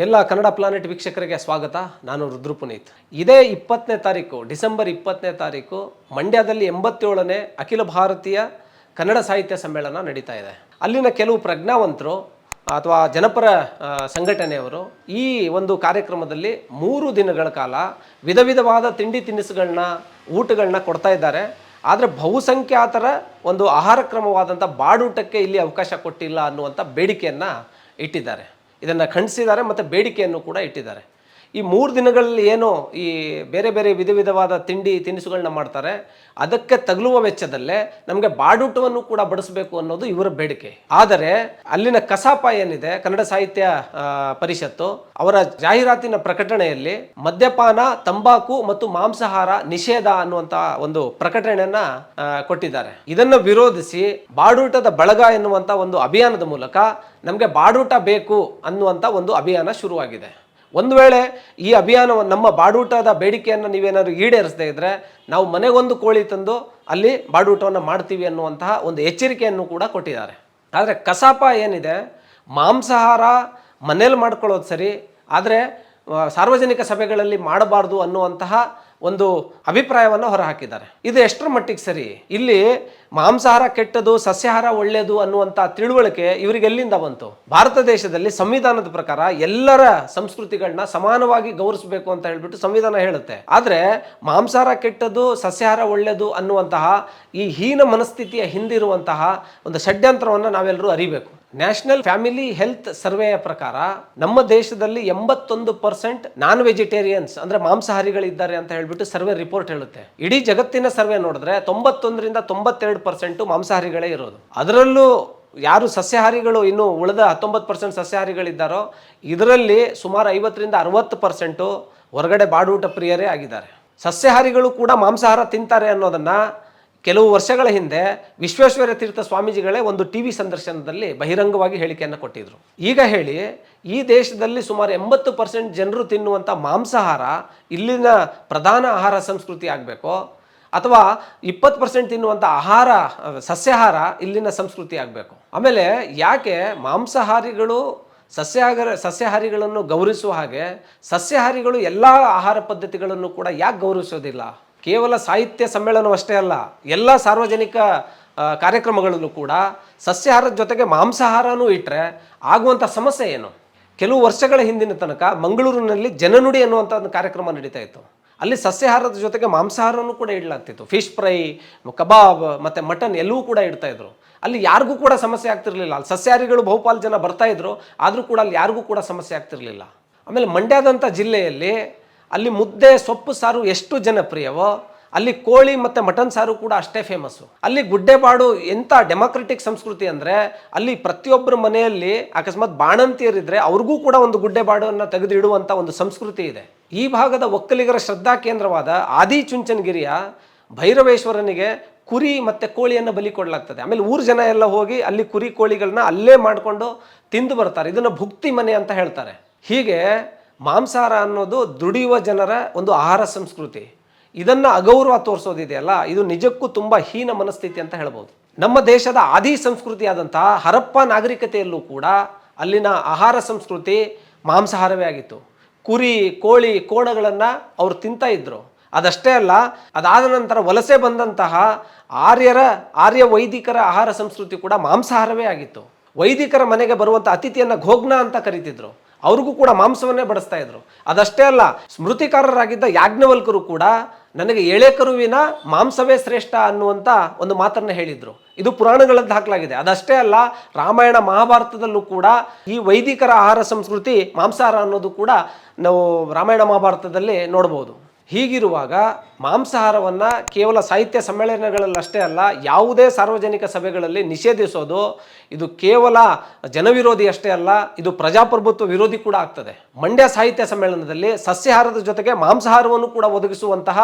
ಎಲ್ಲ ಕನ್ನಡ ಪ್ಲಾನೆಟ್ ವೀಕ್ಷಕರಿಗೆ ಸ್ವಾಗತ. ನಾನು ರುದ್ರ ಪುನೀತ್ ಇದೇ ಇಪ್ಪತ್ತನೇ ತಾರೀಕು, ಡಿಸೆಂಬರ್ ಇಪ್ಪತ್ತನೇ ತಾರೀಕು, ಮಂಡ್ಯದಲ್ಲಿ ಎಂಬತ್ತೇಳನೇ ಅಖಿಲ ಭಾರತೀಯ ಕನ್ನಡ ಸಾಹಿತ್ಯ ಸಮ್ಮೇಳನ ನಡೀತಾ ಇದೆ. ಅಲ್ಲಿನ ಕೆಲವು ಪ್ರಜ್ಞಾವಂತರು ಅಥವಾ ಜನಪರ ಸಂಘಟನೆಯವರು ಈ ಒಂದು ಕಾರ್ಯಕ್ರಮದಲ್ಲಿ ಮೂರು ದಿನಗಳ ಕಾಲ ವಿಧ ವಿಧವಾದ ತಿಂಡಿ ತಿನಿಸುಗಳನ್ನ, ಊಟಗಳನ್ನ ಕೊಡ್ತಾ ಇದ್ದಾರೆ. ಆದರೆ ಬಹುಸಂಖ್ಯಾತರ ಒಂದು ಆಹಾರ ಕ್ರಮವಾದಂಥ ಬಾಡೂಟಕ್ಕೆ ಇಲ್ಲಿ ಅವಕಾಶ ಕೊಟ್ಟಿಲ್ಲ ಅನ್ನುವಂಥ ಬೇಡಿಕೆಯನ್ನು ಇಟ್ಟಿದ್ದಾರೆ. ಇದನ್ನು ಖಂಡಿಸಿದ್ದಾರೆ ಮತ್ತು ಬೇಡಿಕೆಯನ್ನು ಕೂಡ ಇಟ್ಟಿದ್ದಾರೆ. ಈ ಮೂರು ದಿನಗಳಲ್ಲಿ ಏನು ಈ ಬೇರೆ ಬೇರೆ ವಿಧ ವಿಧವಾದ ತಿಂಡಿ ತಿನಿಸುಗಳನ್ನ ಮಾಡ್ತಾರೆ. ಅದಕ್ಕೆ ತಗಲುವ ವೆಚ್ಚದಲ್ಲೇ ನಮಗೆ ಬಾಡೂಟವನ್ನು ಕೂಡ ಬಡಿಸಬೇಕು ಅನ್ನೋದು ಇವರ ಬೇಡಿಕೆ. ಆದರೆ ಅಲ್ಲಿನ ಕಸಾಪ ಏನಿದೆ, ಕನ್ನಡ ಸಾಹಿತ್ಯ ಪರಿಷತ್ತು ಅವರ ಜಾಹೀರಾತಿನ ಪ್ರಕಟಣೆಯಲ್ಲಿ ಮದ್ಯಪಾನ, ತಂಬಾಕು ಮತ್ತು ಮಾಂಸಾಹಾರ ನಿಷೇಧ ಅನ್ನುವಂತ ಒಂದು ಪ್ರಕಟಣೆಯನ್ನ ಕೊಟ್ಟಿದ್ದಾರೆ. ಇದನ್ನು ವಿರೋಧಿಸಿ ಬಾಡೂಟದ ಬಳಗ ಎನ್ನುವಂತ ಒಂದು ಅಭಿಯಾನದ ಮೂಲಕ ನಮಗೆ ಬಾಡೂಟ ಬೇಕು ಅನ್ನುವಂತ ಒಂದು ಅಭಿಯಾನ ಶುರುವಾಗಿದೆ. ಒಂದು ವೇಳೆ ಈ ಅಭಿಯಾನವನ್ನು ನಮ್ಮ ಬಾಡೂಟದ ಬೇಡಿಕೆಯನ್ನು ನೀವೇನಾದ್ರು ಈಡೇರಿಸದೇ ಇದ್ದರೆ ನಾವು ಮನೆಗೊಂದು ಕೋಳಿ ತಂದು ಅಲ್ಲಿ ಬಾಡೂಟವನ್ನು ಮಾಡ್ತೀವಿ ಅನ್ನುವಂತಹ ಒಂದು ಎಚ್ಚರಿಕೆಯನ್ನು ಕೂಡ ಕೊಟ್ಟಿದ್ದಾರೆ. ಆದರೆ ಕಸಾಪ ಏನಿದೆ? ಮಾಂಸಾಹಾರ ಮನೇಲಿ ಮಾಡ್ಕೊಳ್ಳೋದು ಸರಿ, ಆದರೆ ಸಾರ್ವಜನಿಕ ಸಭೆಗಳಲ್ಲಿ ಮಾಡಬಾರ್ದು ಅನ್ನುವಂತಹ ಒಂದು ಅಭಿಪ್ರಾಯವನ್ನು ಹೊರಹಾಕಿದ್ದಾರೆ. ಇದು ಎಷ್ಟರ ಮಟ್ಟಿಗೆ ಸರಿ? ಇಲ್ಲಿ ಮಾಂಸಾಹಾರ ಕೆಟ್ಟದು, ಸಸ್ಯಾಹಾರ ಒಳ್ಳೆಯದು ಅನ್ನುವಂಥ ತಿಳುವಳಿಕೆ ಇವರಿಗೆ ಎಲ್ಲಿಂದ ಬಂತು? ಭಾರತ ದೇಶದಲ್ಲಿ ಸಂವಿಧಾನದ ಪ್ರಕಾರ ಎಲ್ಲರ ಸಂಸ್ಕೃತಿಗಳನ್ನ ಸಮಾನವಾಗಿ ಗೌರವಿಸಬೇಕು ಅಂತ ಹೇಳ್ಬಿಟ್ಟು ಸಂವಿಧಾನ ಹೇಳುತ್ತೆ. ಆದರೆ ಮಾಂಸಾಹಾರ ಕೆಟ್ಟದು, ಸಸ್ಯಾಹಾರ ಒಳ್ಳೆಯದು ಅನ್ನುವಂತಹ ಈ ಹೀನ ಮನಸ್ಥಿತಿಯ ಹಿಂದಿರುವಂತಹ ಒಂದು ಷಡ್ಯಂತ್ರವನ್ನು ನಾವೆಲ್ಲರೂ ಅರಿಬೇಕು. ನ್ಯಾಷನಲ್ ಫ್ಯಾಮಿಲಿ ಹೆಲ್ತ್ ಸರ್ವೆಯ ಪ್ರಕಾರ ನಮ್ಮ ದೇಶದಲ್ಲಿ ಎಂಬತ್ತೊಂದು ಪರ್ಸೆಂಟ್ ನಾನ್ ವೆಜಿಟೇರಿಯನ್ಸ್, ಅಂದ್ರೆ ಮಾಂಸಾಹಾರಿಗಳಿದ್ದಾರೆ ಅಂತ ಹೇಳ್ಬಿಟ್ಟು ಸರ್ವೆ ರಿಪೋರ್ಟ್ ಹೇಳುತ್ತೆ. ಇಡೀ ಜಗತ್ತಿನ ಸರ್ವೆ ನೋಡಿದ್ರೆ ತೊಂಬತ್ತೊಂದರಿಂದ ತೊಂಬತ್ತೆರಡು ಪರ್ಸೆಂಟ್ ಮಾಂಸಾಹಾರಿಗಳೇ ಇರೋದು. ಅದರಲ್ಲೂ ಯಾರು ಸಸ್ಯಾಹಾರಿಗಳು ಇನ್ನು ಉಳಿದ ಹತ್ತೊಂಬತ್ತು ಪರ್ಸೆಂಟ್ ಸಸ್ಯಾಹಾರಿಗಳಿದ್ದಾರೋ, ಇದರಲ್ಲಿ ಸುಮಾರು ಐವತ್ತರಿಂದ ಅರವತ್ತು ಪರ್ಸೆಂಟು ಹೊರಗಡೆ ಬಾಡೂಟ ಪ್ರಿಯರೇ ಆಗಿದ್ದಾರೆ. ಸಸ್ಯಾಹಾರಿಗಳು ಕೂಡ ಮಾಂಸಾಹಾರ ತಿಂತಾರೆ ಅನ್ನೋದನ್ನ ಕೆಲವು ವರ್ಷಗಳ ಹಿಂದೆ ವಿಶ್ವೇಶ್ವರ ತೀರ್ಥ ಸ್ವಾಮೀಜಿಗಳೇ ಒಂದು ಟಿ ವಿ ಸಂದರ್ಶನದಲ್ಲಿ ಬಹಿರಂಗವಾಗಿ ಹೇಳಿಕೆಯನ್ನು ಕೊಟ್ಟಿದ್ರು. ಈಗ ಹೇಳಿ, ಈ ದೇಶದಲ್ಲಿ ಸುಮಾರು ಎಂಬತ್ತು ಪರ್ಸೆಂಟ್ ಜನರು ತಿನ್ನುವಂಥ ಮಾಂಸಾಹಾರ ಇಲ್ಲಿನ ಪ್ರಧಾನ ಆಹಾರ ಸಂಸ್ಕೃತಿ ಆಗಬೇಕು? ಅಥವಾ ಇಪ್ಪತ್ತು ಪರ್ಸೆಂಟ್ ತಿನ್ನುವಂಥ ಆಹಾರ, ಸಸ್ಯಾಹಾರ ಇಲ್ಲಿನ ಸಂಸ್ಕೃತಿ ಆಗಬೇಕು? ಆಮೇಲೆ ಯಾಕೆ ಮಾಂಸಾಹಾರಿಗಳು ಸಸ್ಯಾಹಾರ, ಸಸ್ಯಾಹಾರಿಗಳನ್ನು ಗೌರವಿಸುವ ಹಾಗೆ ಸಸ್ಯಾಹಾರಿಗಳು ಎಲ್ಲ ಆಹಾರ ಪದ್ಧತಿಗಳನ್ನು ಕೂಡ ಯಾಕೆ ಗೌರವಿಸೋದಿಲ್ಲ? ಕೇವಲ ಸಾಹಿತ್ಯ ಸಮ್ಮೇಳನವಷ್ಟೇ ಅಲ್ಲ, ಎಲ್ಲ ಸಾರ್ವಜನಿಕ ಕಾರ್ಯಕ್ರಮಗಳಲ್ಲೂ ಕೂಡ ಸಸ್ಯಾಹಾರದ ಜೊತೆಗೆ ಮಾಂಸಾಹಾರನೂ ಇಟ್ಟರೆ ಆಗುವಂಥ ಸಮಸ್ಯೆ ಏನು? ಕೆಲವು ವರ್ಷಗಳ ಹಿಂದಿನ ತನಕ ಮಂಗಳೂರಿನಲ್ಲಿ ಜನನುಡಿ ಅನ್ನುವಂಥ ಒಂದು ಕಾರ್ಯಕ್ರಮ ನಡೀತಾ ಇತ್ತು. ಅಲ್ಲಿ ಸಸ್ಯಾಹಾರದ ಜೊತೆಗೆ ಮಾಂಸಾಹಾರನೂ ಕೂಡ ಇಡಲಾಗ್ತಿತ್ತು. ಫಿಶ್ ಫ್ರೈ, ಕಬಾಬ್ ಮತ್ತು ಮಟನ್ ಎಲ್ಲವೂ ಕೂಡ ಇಡ್ತಾ ಇದ್ರು. ಅಲ್ಲಿ ಯಾರಿಗೂ ಕೂಡ ಸಮಸ್ಯೆ ಆಗ್ತಿರಲಿಲ್ಲ. ಅಲ್ಲಿ ಸಸ್ಯಾಹಾರಿಗಳು ಬಹುಪಾಲು ಜನ ಬರ್ತಾ ಇದ್ರು, ಆದರೂ ಕೂಡ ಅಲ್ಲಿ ಯಾರಿಗೂ ಕೂಡ ಸಮಸ್ಯೆ ಆಗ್ತಿರಲಿಲ್ಲ. ಆಮೇಲೆ ಮಂಡ್ಯದಂಥ ಜಿಲ್ಲೆಯಲ್ಲಿ ಅಲ್ಲಿ ಮುದ್ದೆ, ಸೊಪ್ಪು, ಸಾರು ಎಷ್ಟು ಜನಪ್ರಿಯವೋ, ಅಲ್ಲಿ ಕೋಳಿ ಮತ್ತು ಮಟನ್ ಸಾರು ಕೂಡ ಅಷ್ಟೇ ಫೇಮಸ್ಸು ಅಲ್ಲಿ ಗುಡ್ಡೆಬಾಡು ಎಂಥ ಡೆಮಾಕ್ರೆಟಿಕ್ ಸಂಸ್ಕೃತಿ ಅಂದರೆ, ಅಲ್ಲಿ ಪ್ರತಿಯೊಬ್ಬರ ಮನೆಯಲ್ಲಿ ಅಕಸ್ಮಾತ್ ಬಾಣಂತಿಯರಿದ್ದರೆ ಅವ್ರಿಗೂ ಕೂಡ ಒಂದು ಗುಡ್ಡೆಬಾಡನ್ನು ತೆಗೆದಿಡುವಂಥ ಒಂದು ಸಂಸ್ಕೃತಿ ಇದೆ. ಈ ಭಾಗದ ಒಕ್ಕಲಿಗರ ಶ್ರದ್ಧಾ ಕೇಂದ್ರವಾದ ಆದಿಚುಂಚನಗಿರಿಯ ಭೈರವೇಶ್ವರನಿಗೆ ಕುರಿ ಮತ್ತು ಕೋಳಿಯನ್ನು ಬಲಿ ಕೊಡಲಾಗ್ತದೆ. ಆಮೇಲೆ ಊರು ಜನ ಎಲ್ಲ ಹೋಗಿ ಅಲ್ಲಿ ಕುರಿ ಕೋಳಿಗಳನ್ನ ಅಲ್ಲೇ ಮಾಡಿಕೊಂಡು ತಿಂದು ಬರ್ತಾರೆ. ಇದನ್ನು ಭುಕ್ತಿ ಮನೆ ಅಂತ ಹೇಳ್ತಾರೆ. ಹೀಗೆ ಮಾಂಸಾಹಾರ ಅನ್ನೋದು ದುಡಿಯುವ ಜನರ ಒಂದು ಆಹಾರ ಸಂಸ್ಕೃತಿ. ಇದನ್ನು ಅಗೌರವ ತೋರಿಸೋದಿದೆಯಲ್ಲ ಇದು ನಿಜಕ್ಕೂ ತುಂಬ ಹೀನ ಮನಸ್ಥಿತಿ ಅಂತ ಹೇಳ್ಬೋದು. ನಮ್ಮ ದೇಶದ ಆದಿ ಸಂಸ್ಕೃತಿಯಾದಂತಹ ಹರಪ್ಪ ನಾಗರಿಕತೆಯಲ್ಲೂ ಕೂಡ ಅಲ್ಲಿನ ಆಹಾರ ಸಂಸ್ಕೃತಿ ಮಾಂಸಾಹಾರವೇ ಆಗಿತ್ತು. ಕುರಿ, ಕೋಳಿ, ಕೋಣಗಳನ್ನು ಅವರು ತಿಂತಾ ಇದ್ರು. ಅದಷ್ಟೇ ಅಲ್ಲ, ಅದಾದ ನಂತರ ವಲಸೆ ಬಂದಂತಹ ಆರ್ಯರ, ಆರ್ಯ ವೈದಿಕರ ಆಹಾರ ಸಂಸ್ಕೃತಿ ಕೂಡ ಮಾಂಸಾಹಾರವೇ ಆಗಿತ್ತು. ವೈದಿಕರ ಮನೆಗೆ ಬರುವಂಥ ಅತಿಥಿಯನ್ನು ಘೋಗ್ನ ಅಂತ ಕರೀತಿದ್ರು. ಅವ್ರಿಗೂ ಕೂಡ ಮಾಂಸವನ್ನೇ ಬಡಿಸ್ತಾ ಇದ್ರು. ಅದಷ್ಟೇ ಅಲ್ಲ, ಸ್ಮೃತಿಕಾರರಾಗಿದ್ದ ಯಾಜ್ಞವಲ್ಕರು ಕೂಡ ನನಗೆ ಎಳೆಕರುವಿನ ಮಾಂಸವೇ ಶ್ರೇಷ್ಠ ಅನ್ನುವಂಥ ಒಂದು ಮಾತನ್ನು ಹೇಳಿದರು. ಇದು ಪುರಾಣಗಳಲ್ಲಿ ಹಾಕಲಾಗಿದೆ ಅದಷ್ಟೇ ಅಲ್ಲ, ರಾಮಾಯಣ ಮಹಾಭಾರತದಲ್ಲೂ ಕೂಡ ಈ ವೈದಿಕರ ಆಹಾರ ಸಂಸ್ಕೃತಿ ಮಾಂಸಾಹಾರ ಅನ್ನೋದು ಕೂಡ ನಾವು ರಾಮಾಯಣ ಮಹಾಭಾರತದಲ್ಲಿ ನೋಡ್ಬೋದು. ಹೀಗಿರುವಾಗ ಮಾಂಸಾಹಾರವನ್ನು ಕೇವಲ ಸಾಹಿತ್ಯ ಸಮ್ಮೇಳನಗಳಲ್ಲಷ್ಟೇ ಅಲ್ಲ, ಯಾವುದೇ ಸಾರ್ವಜನಿಕ ಸಭೆಗಳಲ್ಲಿ ನಿಷೇಧಿಸೋದು, ಇದು ಕೇವಲ ಜನವಿರೋಧಿ ಅಷ್ಟೇ ಅಲ್ಲ, ಇದು ಪ್ರಜಾಪ್ರಭುತ್ವ ವಿರೋಧಿ ಕೂಡ ಆಗ್ತದೆ. ಮಂಡ್ಯ ಸಾಹಿತ್ಯ ಸಮ್ಮೇಳನದಲ್ಲಿ ಸಸ್ಯಾಹಾರದ ಜೊತೆಗೆ ಮಾಂಸಾಹಾರವನ್ನು ಕೂಡ ಒದಗಿಸುವಂತಹ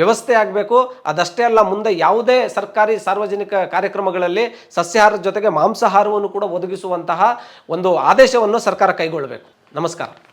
ವ್ಯವಸ್ಥೆ ಆಗಬೇಕು. ಅದಷ್ಟೇ ಅಲ್ಲ, ಮುಂದೆ ಯಾವುದೇ ಸರ್ಕಾರಿ ಸಾರ್ವಜನಿಕ ಕಾರ್ಯಕ್ರಮಗಳಲ್ಲಿ ಸಸ್ಯಾಹಾರದ ಜೊತೆಗೆ ಮಾಂಸಾಹಾರವನ್ನು ಕೂಡ ಒದಗಿಸುವಂತಹ ಒಂದು ಆದೇಶವನ್ನು ಸರ್ಕಾರ ಕೈಗೊಳ್ಳಬೇಕು. ನಮಸ್ಕಾರ.